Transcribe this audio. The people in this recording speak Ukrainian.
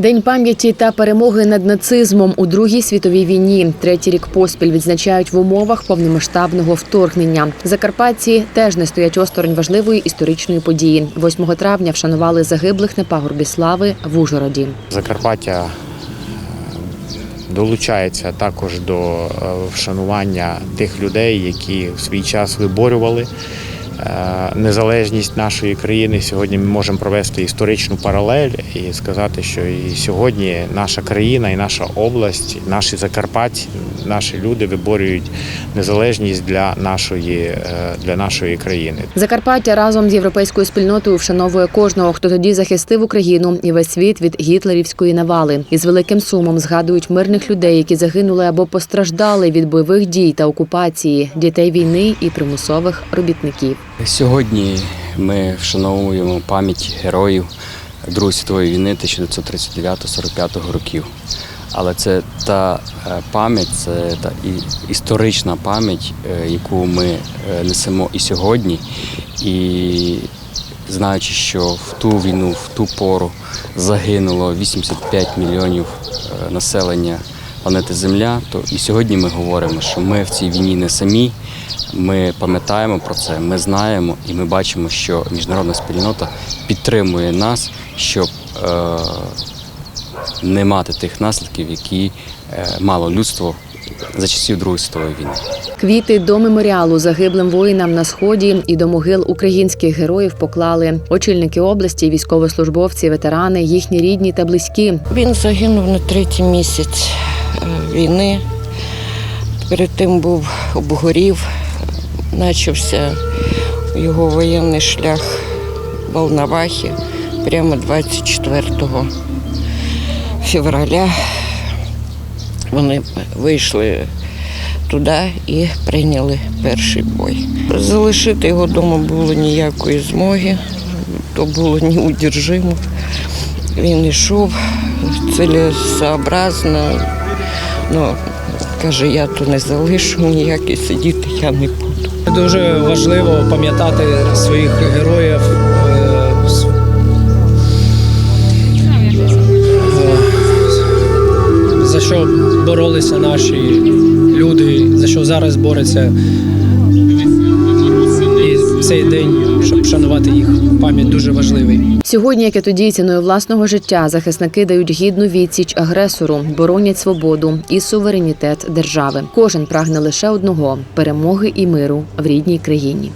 День пам'яті та перемоги над нацизмом у Другій світовій війні. Третій рік поспіль відзначають в умовах повномасштабного вторгнення. Закарпатці теж не стоять осторонь важливої історичної події. 8 травня вшанували загиблих на пагорбі слави в Ужгороді. Закарпаття е, долучається також до е, вшанування тих людей, які в свій час виборювали незалежність нашої країни. Сьогодні ми можемо провести історичну паралель і сказати, що і сьогодні наша країна, і наша область, наші Закарпатці, наші люди виборюють незалежність для нашої, е, для нашої країни. Закарпаття разом з європейською спільнотою вшановує кожного, хто тоді захистив Україну і весь світ від гітлерівської навали. І з великим сумом згадують мирних людей, які загинули або постраждали від бойових дій та окупації, дітей війни і примусових робітників. Сьогодні ми вшановуємо пам'ять героїв Другої світової війни 1939-45 років. Але це та е, пам'ять, це та історична пам'ять, е, яку ми е, несемо і сьогодні. І знаючи, що в ту війну, в ту пору загинуло 85 мільйонів населення планети Земля, то і сьогодні ми говоримо, що ми в цій війні не самі. Ми пам'ятаємо про це, ми знаємо і ми бачимо, що міжнародна спільнота підтримує нас, щоб е, не мати тих наслідків, які е, мало людство за часів Другої світової війни. Квіти до меморіалу загиблим воїнам на сході і до могил українських героїв поклали очільники області, військовослужбовці, ветерани, їхні рідні та близькі. Він загинув на третій місяць е, війни. Перед тим був обгорів, почався його воєнний шлях в Волновахі прямо 24 февраля. Вони вийшли туди і прийняли перший бой. Залишити його вдома було ніякої змоги, то було неудержимо. Він йшов цілесообразно. Ну, каже, я то не залишу ніяк і сидіти я не буду. Дуже важливо пам'ятати своїх героїв. е, За що боролися наші люди, за що зараз борються. І цей день, шанувати їх пам'ять, дуже важливий. Сьогодні, як і тоді, ціною власного життя захисники дають гідну відсіч агресору, боронять свободу і суверенітет держави. Кожен прагне лише одного перемоги і миру в рідній країні.